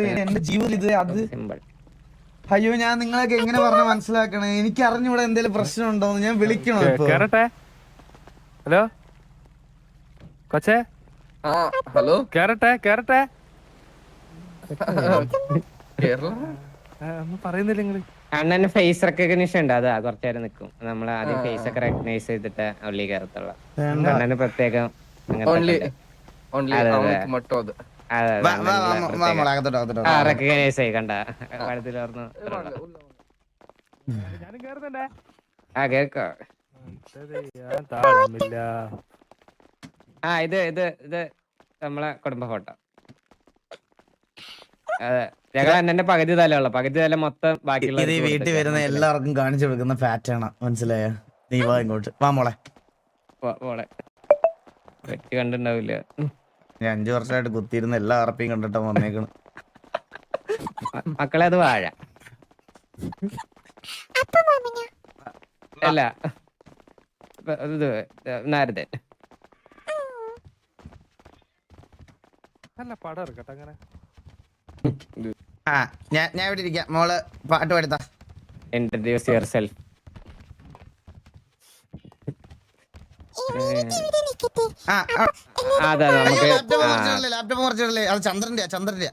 എന്റെ ജീവിതം ഇത് അത്. അയ്യോ ഞാൻ നിങ്ങളൊക്കെ എങ്ങനെ പറഞ്ഞ മനസ്സിലാക്കണേ? എനിക്ക് അറിഞ്ഞൂടെ എന്തെങ്കിലും പ്രശ്നം പ്രശ്നമുണ്ടോ ഞാൻ വിളിക്കണോ കേറട്ടെ? ഹലോ? കൊച്ചേ? ആ ഹലോ? കേറട്ടെ കേറട്ടെ? ഒന്നും പറയുന്നില്ല നിങ്ങൾ. അണ്ണന് ഫേസ് റെക്കഗ്നിഷൻ ഉണ്ട്. അതാ നമ്മൾ ആദ്യം ഫേസ് ഒക്കെ റെക്കഗ്നൈസ് ചെയ്തിട്ട് കയറത്തുള്ള. അണ്ണന് പ്രത്യേകം ഓൺലി മോളെ. റെക്കഗ്നൈസ് ആയി കണ്ട. പഴത്തിൽ ഓർന്നു ആ കേക്കോ? ആ ഇത് ഇത് ഇത് നമ്മളെ കുടുംബ ഫോട്ടോ. അതെ. ഞങ്ങൾ അണ്ണന്റെ പകുതി തലമുള്ള പകുതി തല മൊത്തം ബാക്കിയുള്ള ഇത് വീട്ടിൽ വരുന്ന എല്ലാവർക്കും കാണിച്ചു കൊടുക്കുന്ന പാറ്റേണ മനസ്സിലായ? നീ വാ ഇങ്ങോട്ട്. വാ മോളെ. പോളെ വെച്ച് കണ്ടിണ്ടാവില്ല. ഞാൻ അഞ്ചു വർഷമായിട്ട് കുത്തിയിരുന്ന എല്ലാ അറപ്പിയും കണ്ടിട്ടാ വന്നേക്കണ്. മക്കളെ അത് വാഴ. അല്ല. ഇത് നാരദൻ. നല്ല പടം ഇറക്കട്ടെ അങ്ങനെ. ആ ഞാൻ ഞാൻ ഇവിടെ ഇരിക്കാം. മോൾ പാട്ട് പാടുത്താ. ഇൻട്രൊഡ്യൂസ് യുവർ സെൽഫ് അതെ നമുക്ക് ലാപ്ടോപ്പ് അത് ചന്ദ്രന്റെ ചന്ദ്രന്റെ.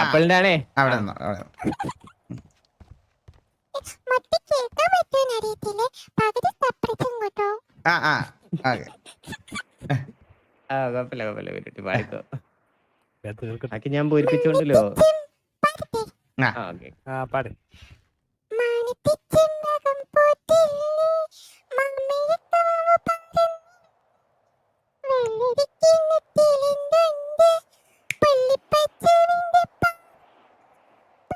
ആപ്പിളിന്റെ ആണേ അവിടെ അവിടെ ആ ആ ഓക്കെ. ആ കുഴപ്പമില്ല കുഴപ്പമില്ല വീട്ടിൽ പാടിക്കോ. ഞാൻ തീർക്കട്ടെ ബാക്കി ഞാൻ പൂരിപ്പിച്ചോണ്ടല്ലോ. ആ ഓക്കെ. ആ പാട്.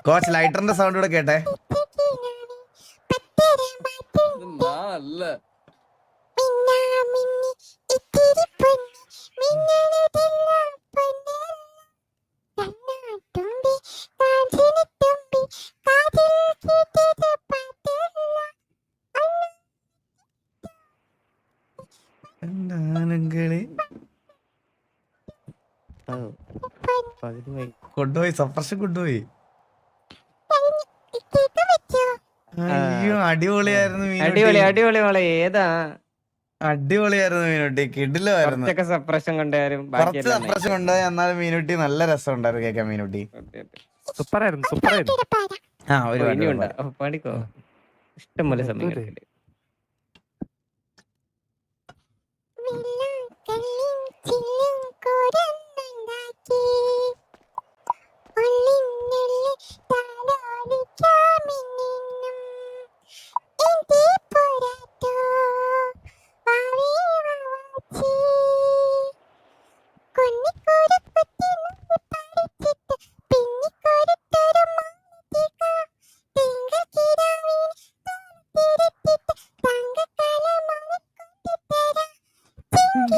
കോച്ച് ലൈറ്ററിന്റെ സൗണ്ട് കൂടെ കേട്ടെ. കൊണ്ടുപോയി സപ്രഷൻ മാറ്റുണ്ട് അല്ല മിന്നാ മിന്നി ഇത്തിരി പൊന്നി മിന്നണതെല്ലാം പൊന്നല്ല കണ്ണാട്ടുമ്പി കാഞ്ചിനി തുമ്പി കാതിൽ കേട്ടത് പാട്ടല്ല എന്താണെങ്കിൽ പകുതി പോയി കൊണ്ടുപോയി സപ്രഷൻ കൊണ്ടുപോയി കേൾക്കാൻ പറ്റോ അയ്യോ അടിപൊളിയായിരുന്നു അടിപൊളി അടിപൊളി മോളെ ഏതാ? അടിപൊളിയായിരുന്നു മീനുട്ടി കിടിലായിരുന്നു കുറച്ചൊക്കെ സപ്രഷൻ കുറച്ച് സപ്രഷൻ കൊണ്ടുപോയി എന്നാലും മീനുട്ടി നല്ല രസം ഉണ്ടായിരുന്നു കേൾക്കാൻ മീനുട്ടി. സൂപ്പറായിരുന്നു സൂപ്പറായിരുന്നു. ആ ഒരു ഇഷ്ടം പോലെ സമയം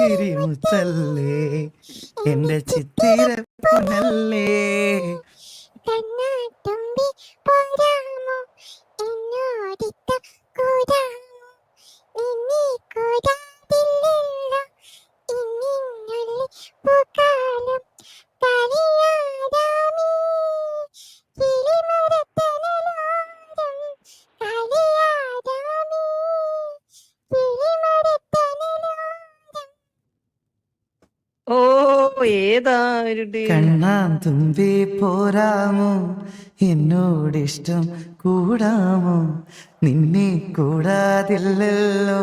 ചിങ്കിരി മുത്തല്ലേ എന്റെ ചിത്തിര പൊന്നല്ലേ? കണ്ണാട്ടുമ്പി പോരാമോ? എന്നോടിത്ത ഏതാ കണ്ണാൻ തുമ്പി പോരാമോ? എന്നോടിഷ്ടം കൂടാമോ? നിന്നെ കൂടാതില്ലല്ലോ.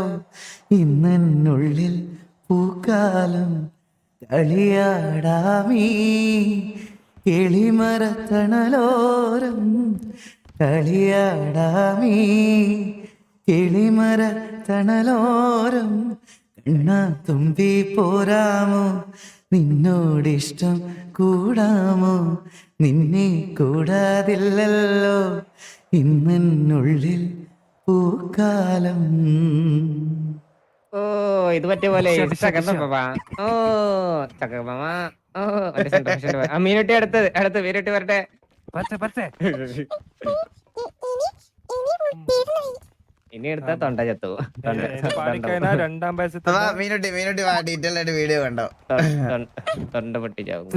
ഇന്നെന്നുള്ളിൽ പൂക്കാലം കളിയാടാമീ കിളിമരത്തണലോരം കളിയാടാമീ കിളിമരത്തണലോരം കണ്ണാ തുമ്പി പോരാമോ? നിന്നോടിഷ്ടം കൂടാമോ? നിന്നെ കൂടാതില്ലല്ലോ. ഇന്നെന്നുള്ളിൽ പൂക്കാലം. ഓ ഇത് പറ്റിയ പോലെ. ഓ മറ്റേ മീനുട്ടി അടുത്ത് അടുത്ത് മീനുട്ടി വരട്ടെ. പറ്റേ പറ്റേ ഇനി എടുത്താ തൊണ്ട ചത്തു രണ്ടാം മീനുട്ടി മീനുട്ടി വാ ഡീറ്റെയിൽ ആയിട്ട് വീഡിയോ കണ്ടോ? തൊണ്ട- പൊട്ടിച്ചാവും.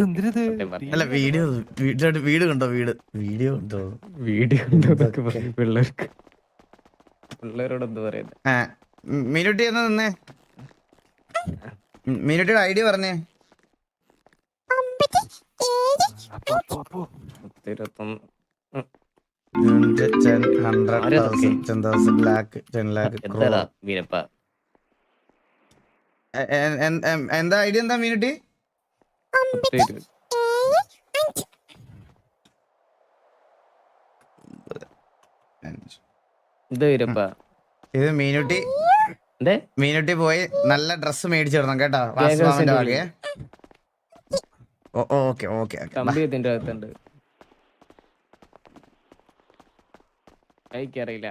അല്ല വീഡിയോ വീട് കണ്ടോ വീട് വീഡിയോ കണ്ടോ? വീഡിയോ കണ്ടോ പിള്ളേർക്ക്. പിള്ളേരോട് എന്ത് പറയുന്നത് മീനുട്ടി എന്ന് നിന്നേ? മീനുട്ടിയുടെ ഐഡിയ പറഞ്ഞേ. ഇരുപത്തൊന്ന് എന്താ ഐഡിയ എന്താ മീനുട്ടി? ഇത് മീനുട്ടി. മീനുട്ടി പോയി നല്ല ഡ്രസ് മേടിച്ചിടണം കേട്ടോ. വാസുമാമന്റെ ഓ ഓക്കെ ഓക്കെ ഓക്കെ. കമ്പി ഇതിന്റെ അകത്തുണ്ട്. എനിക്കറിയില്ല.